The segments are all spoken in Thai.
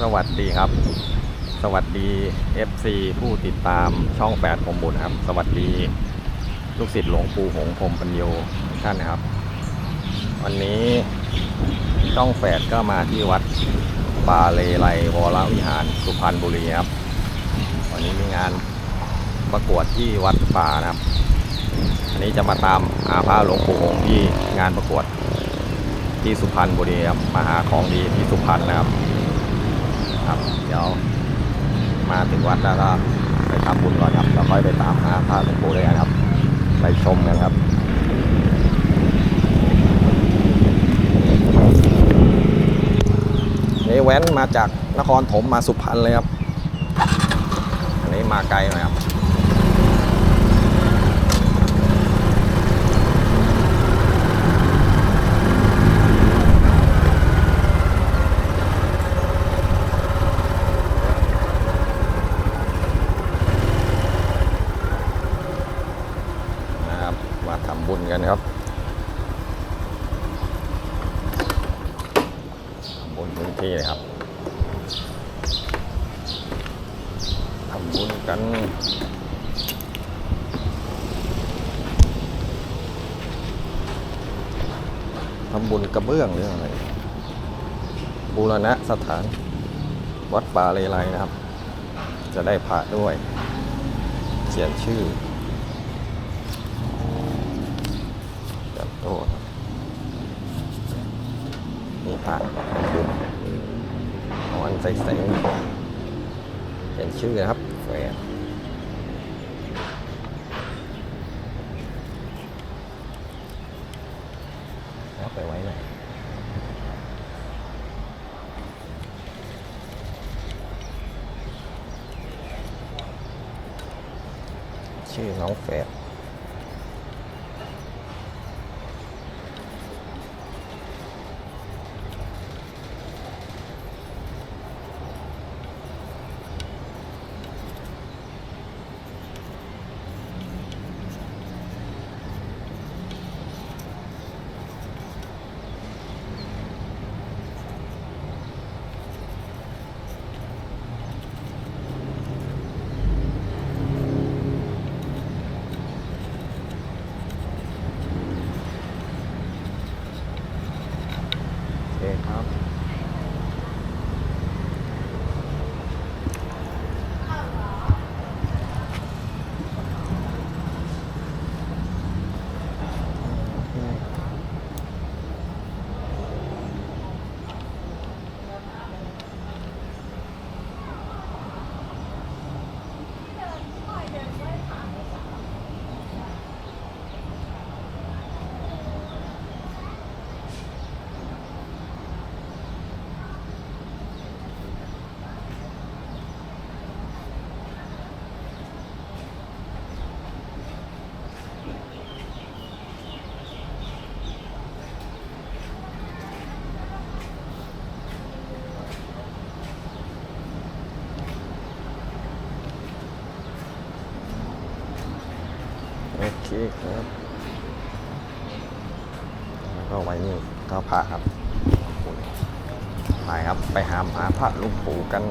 สวัสดีครับ สวัสดี FC ผู้ติดตามช่องแปดผมบุญครับ สวัสดีลูกศิษย์หลวงปู่หงส์พรมปัญโยทุกท่านนะครับ วันนี้ช่องแปดก็มาที่วัดป่าเลไลวรวิหารสุพรรณบุรีครับ วันนี้มีงานประกวดที่วัดป่านะครับ อันนี้จะมาตามหาพระหลวงปู่หงที่งานประกวดที่สุพรรณบุรีครับมาหาของดีที่สุพรรณนะครับ ครับ เดี๋ยวมาถึงวัดแล้วก็ไปทำบุญก่อนครับแล้วค่อยไปตามหาพระหลวงปู่ด้วยกันครับ ไปชมกันครับนี่แว้นมาจากนครถมมาสุพรรณเลยครับ อันนี้มาไกลหน่อยครับนะครับมาทำบุญกันครับทำบุญพื้นที่เลยครับทำบุญกันทำบุญกระเบื้องหรืออะไรบูรณะสถาน ป่าเลไลนะครับ จะได้พระด้วย เขียนชื่อจับโต๊ะนี่ผ่านอนใส่ใส่เป็นชื่อนะครับแฝดแล้วไปไว้ไหน ชื่อน้องแฝด โอเคครับโอเคครับแล้วก็ไว้นี่ก็พระครับไปครับไปหาหาพระลูกปู่กัน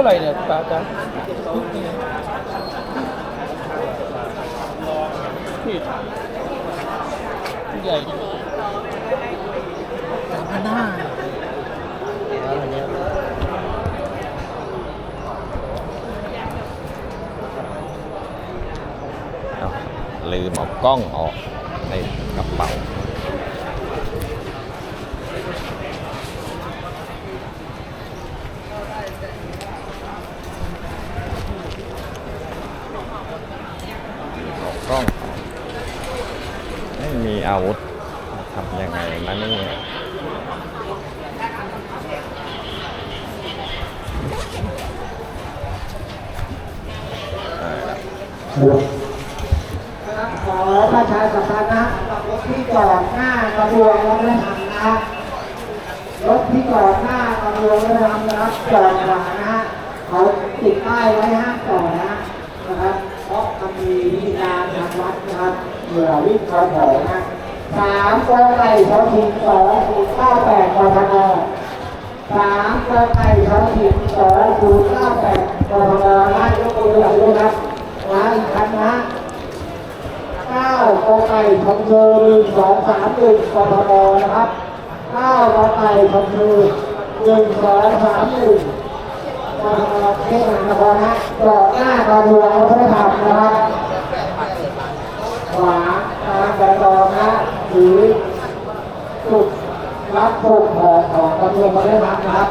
ท่าไหร่เนี่ยป้าจ๊ะนี่ใหญ่สามพันห้าเอาลืมเอากล้องออกในกระเป๋า เอากล้องออกไม่มี อาวุธทำยังไงนะนี่ได้แล้วขอประชาสัมพันธ์นะรถที่จอดหน้ากระบวนรถไม่ทำนะรถที่จอดหน้ากระบวนรถไม่ทำนะครับจอดขวางนะฮะเขาติดป้ายไว้ห้ามจอดนะนะครับ เพราะมันมีวิธีการทางวัดนะครับเหยื่อวิ่งเขาของนะ สามกอไก่ท้องถิ่นสองศูนย์เก้าแปดกทมสามกอไก่ท้องถิ่นสองศูนย์เก้าแปดกทมนะยกตัวอย่างด้วยนะมาอีกครั้งนะเก้ากอไก่ทองเชอหนึ่งสองสามหนึ่งกทมนะครับเก้ากอไก่ทองเชอหนึ่งสองสามหนึ่งกทมเทศบาลนครนะจอดหน้ากระทรวงวัฒนธรรมนะครับขวาทางแบตองนะ หรือจุดรับส่งของของกระทรวงวัฒนธรรมนะครับ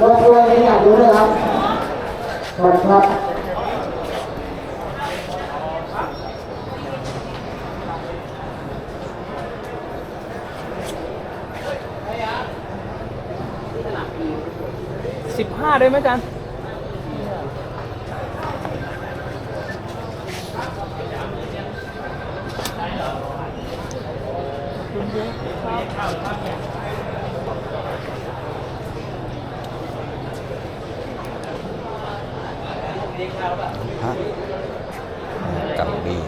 รถด้วยไม่อยากดูด้วยครับขอบคุณครับสิบห้าได้ไหมจ๊ะ พระกับดี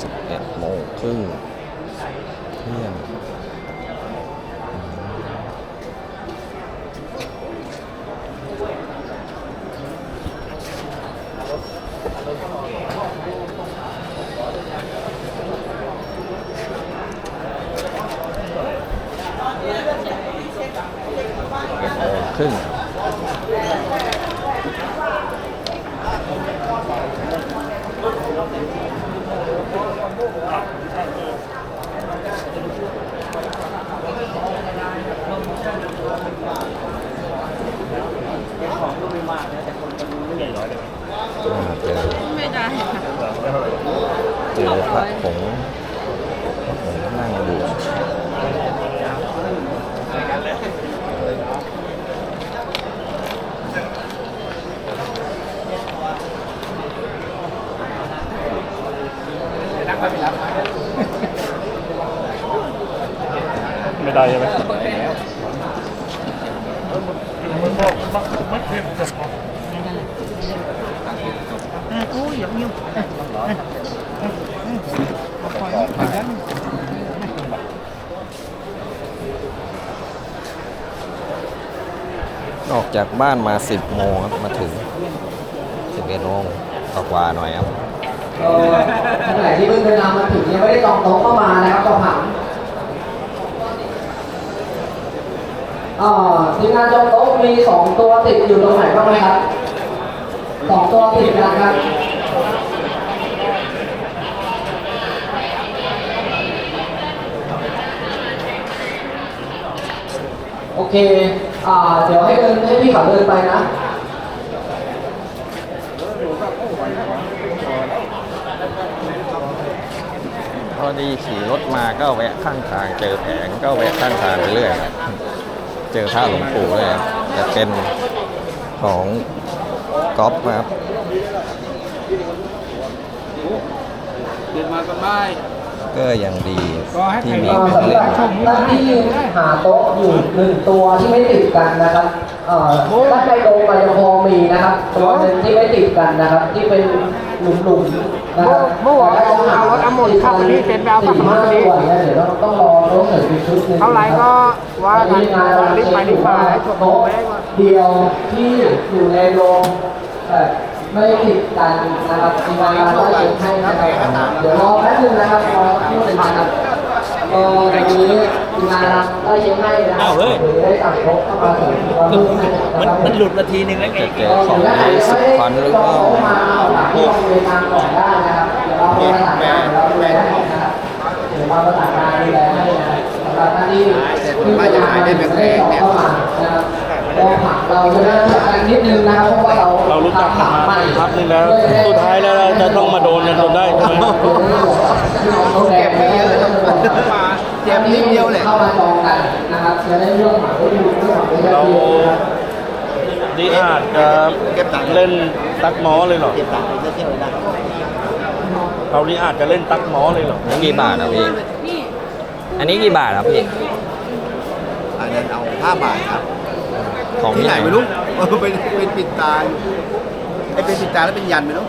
สิบเอ็ดโมงครึ่งเที่ยงเอ็ ดโมงครึ่ง อ่าเจอ ไม่ได้ค่ะ เจอพระผงพระผงนั่งดู ไม่ได้ใช่ไหมโอ้ยอย่างนี้ออกจากบ้านมา 10 โมงครับ มาถึง 11โมงกว่าๆหน่อยครับเออท่านไหนที่เพิ่งเดินทางมาถึงยังไม่ได้จองโต๊ะก็มานะครับก็ผัง อ่อทีมงานจองโต๊ะมีสองตัวติดอยู่ตรงไหนบ้างไหมครับสองตัวติดกันครับโอเค อ่า เดี๋ยวให้เดินให้พี่เขาเดินไปนะ พอดีขี่รถมาก็แวะข้างทางเจอแผงก็แวะข้างทางไปเรื่อย เจอพระหลวงปู่เลยครับจะเป็นของก๊อฟนะครับเดินมาก็ได้ก็ยังดีก็ให้ที่ใครมีอ่าของสำหเล่รับนท่านที่หาโต๊ะอยู่หนึ่งตัวที่ไม่ติดกันนะครับเอ่อด้านในโดมยังพอมีนะครับตัวหนึ่งที่ไม่ติดกันนะครับ ที่เป็นหลุมๆนะครับ เมื่อวานเอารถอมนเข้ามาที่เต็นท์ดาวขับรถสี่มาห้าดีตัวเนี่เดี๋ยวต้องต้องรอรถเท่าไรก็ว่ากันมีงานรีบไปรีบมาให้จบโต๊ะเดียวที่อยู่ในโรงไม่ติดกันนะครับทีมงานเราได้เช็คให้นะครับเดี๋ยวรอแป๊บนึงนะครับรอสักครู่หนึงนะครับก็ตอนนี้ มงานเราได้เช็คให้นะครับหรือได้สั่งโต๊ะเข้ามาถึงวันรุ่งขึ้นนะครับมันหลุดนาทีนึงแล้วไงจะเจอของดีสุดฟันหรือเปล่ามาเอาหลังที่โรงเรียนทางก่อนได้นะครับเดี๋ยวเราประสานงานเดี๋ยวเราดูแลให้นะครับเดี๋ยวเราประสานงานดูแลให้นะครับสำหรับท่านที่ที่มาจะหายได้แพงๆเนี่ยเข้ามานะครับ ก็ผักเราจะได้กันนิดนึงนะครับเพราะว่าเราเรารู้จักกันมาพักหนึงแล้ว สุดท้ายแล้วเราจะต้องมาโดนกันจนได้ใช่ไหมเก็บไม่เยอะเจ็บนิดเดียวเลยเข้ามาจองกันนะครับจะได้เรื่องหมายได้ดูเรื่องหมายได้เราดีนะครับดีอาจจะเล่นตักหมอเลยเหรอเราดีอาจจะเล่นตักหมอเลยเหรอนี่กี่บาทอะพี่อันนี้กี่บาทครับพี่อันนั้นเอาห้าบาทครับ ของที่ที่ไหไหนนไม่รู้เออเป็นเป็นปิดตาไอ้เป็นปิดตาแล้วเป็นยันไม่รู้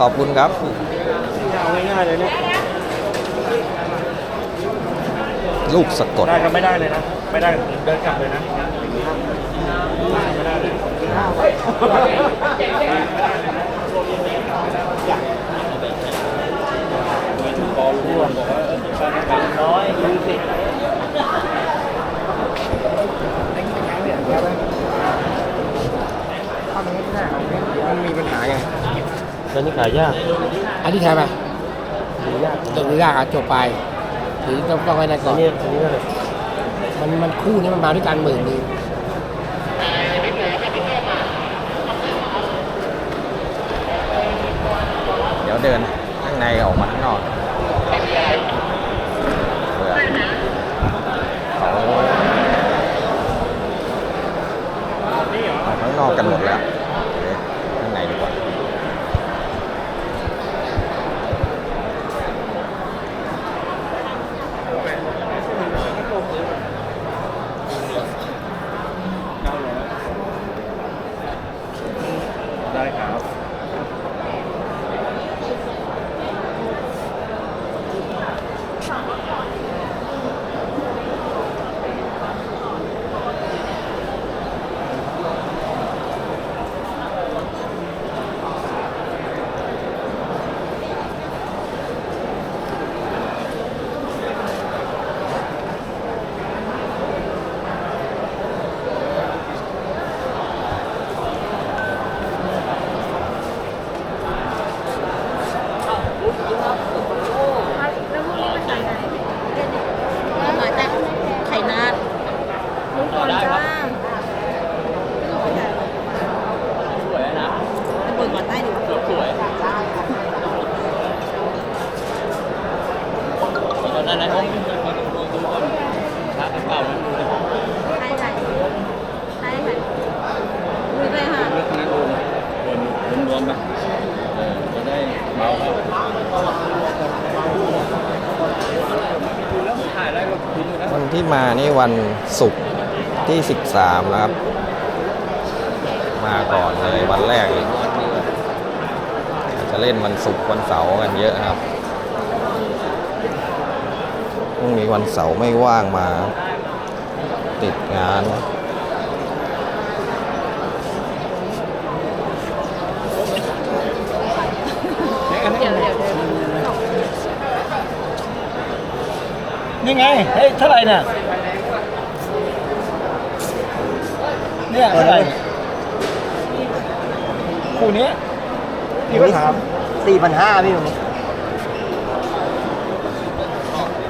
ขอบคุณครับ เอาง่ายๆเลยเนี่ยลูกสะกดได้ก็ไม่ได้เลยนะ ไม่ได้เดินกลับเลยนะไม่ได้เลยมันมีปัญหาไง แล้วนี่ขายยากอันนี้แทนไหมจบยากอะจบไปหรือต้องต้องให้นั่นก่อัอนนนี้อันนี้ก็เลยมันมันคู่นี้มันมาด้วยกันหมื่นหนึงเดี๋ยวเดินข้างในออกมาข้างนอกเบื่อเขาเอาข้างนอกกันหมดแล้วเดี๋ยวข้างในดีกว่า ได้ครับ มาจากไข่นาดลุงก่อนจ้าสวยนะบนก่อนใต้ดิสวย ตอนนั้นนะใช่ใช่ใช่ค่ะดูไปค่ะวันที่มานี่วันศุกร์ที่ 13แล้วครับ มาก่อนเลยวันแรกเลยจะเล่นวันศุกร์วันเสาร์กันเยอะครับ รุ่งนี้วันเสาร์ไม่ว่างมา ติดงานนี่ไง เฮ้ย เท่าไหร่นี่ยเนี่ยเท่าไหร่คู่นี้ยี่ผมถามสี่พันห้าพี่ผม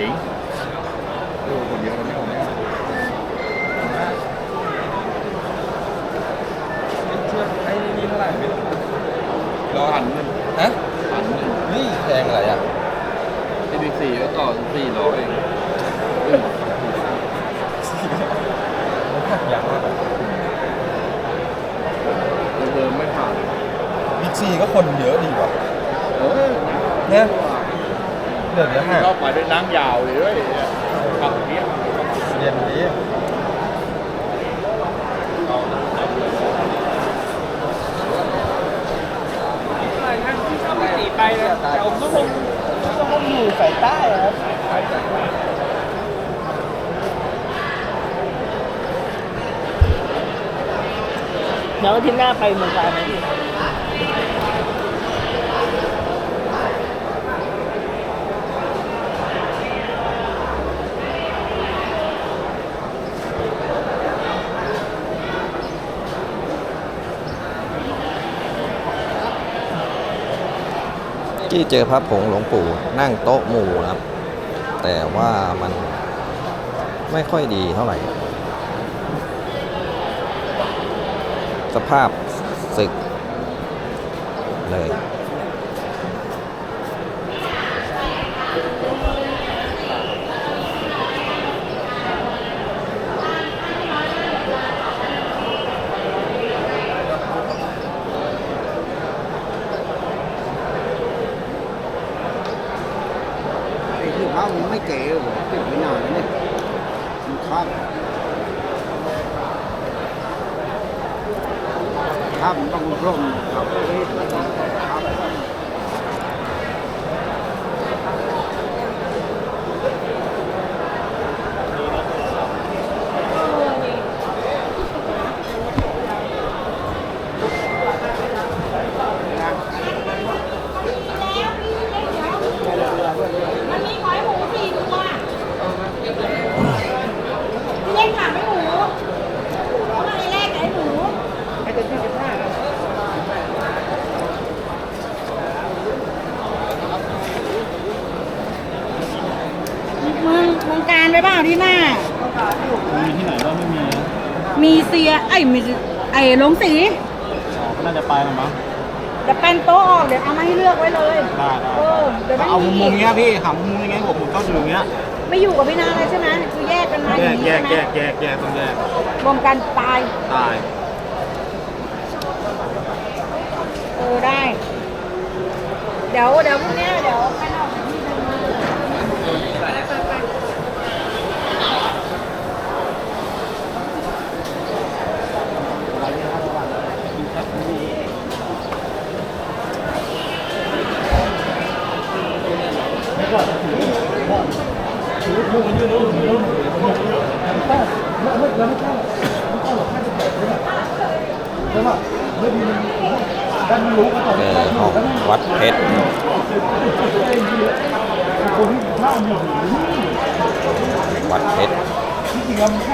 ในพรุ่งนี้วันจริงดูคนเดียวมันไม่เอาแน่รอหันหนึ่งฮะหันหนึ่งนี่แพงอะไรอะที่บิ๊กซีก็ต่อสี่ร้อยเองเดิมไม่ผ่าน บิ๊กซีก็คนเยอะดีกว่า เออ เนี่ยเดี๋ยวนี้ฮะ ก็ไปด้วยนั่งยาวเลยเว้ยขับเนี้ย เรียนดี ไปเลยแต่ผมก็คงก็คง อยู่สายใต้ครับเดี๋ยวอาที่หน้าไปเมืองกาญไหมพี่ ที่เจอพระผงหลวงปู่นั่งโต๊ะหมู่นะครับ แต่ว่ามันไม่ค่อยดีเท่าไหร่ สภาพสึกเลย ไอ้ที่พระมันไม่เก๋หรอติดไม่นานแล้วเนี่ยมันครับครับมันต้องร่มครับครับ มันมีหอยหมูสี่ตัวพี่เล่นถามไม่หมูเอามาไอ้แรกกับไอ้หมูมึงมึงการไปเปล่าที่หน้า มีที่ไหนก็ไม่มี มีเสียไอ้ยมีไอ้ลงสี อ๋อก็น่าจะไปแล้วมั้งเดี๋ยวเป็นโต๊ะออกเดี๋ยวเอามาให้เลือกไว้เลย ได้ได้เออเดี๋ยวไม่เอามุมมุมมีเงี้ยพี่หามุมมุมยังไงผมผมต้องอยู่อย่างเงี้ยไม่อยู่กับพี่นาเลยใช่ไหมคือแยกกันมาอแยย่ากงนี้แยใช่กไหมแยกแยกแยกต้องแยกรวมกันตาย ตายเออได้ เดี๋ยวเดี๋ยวพรุ่งนี้เดี๋ยวไปนอกที่เดิมไปไปไป เจอห้องวัดเพชร วัดเพช รนี่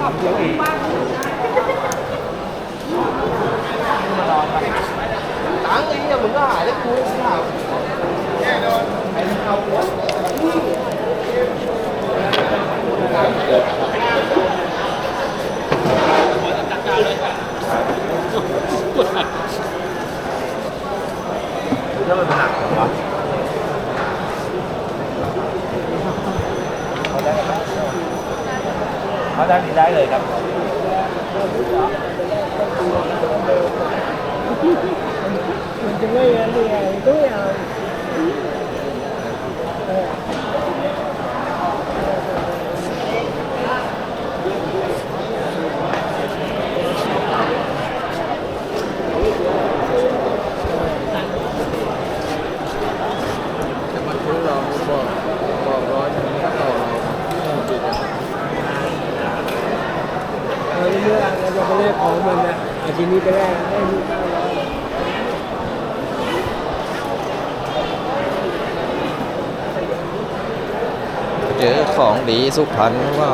ตังค์ไอ้เนี่ยมึงก็หายแล้วกูถามถ้ามันหนักเหรอวะ เขาได้ดีได้เลยครับมันจะไม่อะไรก็ไม่เอา จะมาซื้อเราบอกบอกร้อยหนึงก็ต่อเรา เอาเมื่อเราจะไปแลกของมันนะอาทีนี้ไปแลกได้มีเก้าร้อย เจ สีสุพรรณว่า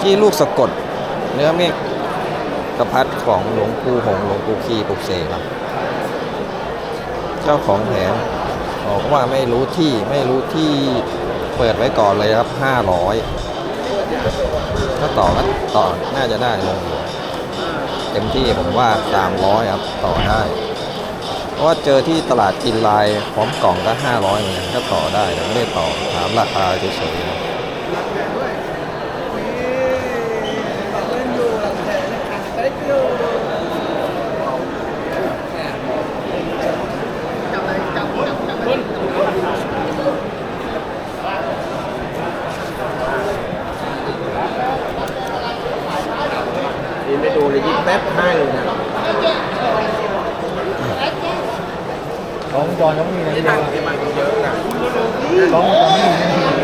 ที่ลูกสะกด เนื้อเมฆกระพัดของหลวงปู่หงหลวงปู่คีปุกเสกครับเจ้าของแผงบอกว่าไม่รู้ที่ไม่รู้ที่เปิดไว้ก่อนเลยครับห้าร้อยถ้าต่อก็ต่อน่าจะได้ลงอยู่เต็มที่ผมว่าสามร้อยครับ ต่อได้ เพราะว่าเจอที่ตลาดกินลายพร้อมกล่องก็ห้าร้อยเหมือนกันก็ต่อได้แต่ไม่ได้ต่อถามราคาเฉยๆครับ นี่ไม่ดูเลยยิ้มแป๊บให้เลยนะ ของจอนเขามีอะไรที่เยนั่งอะที่มันเยอะนะของจอนไม่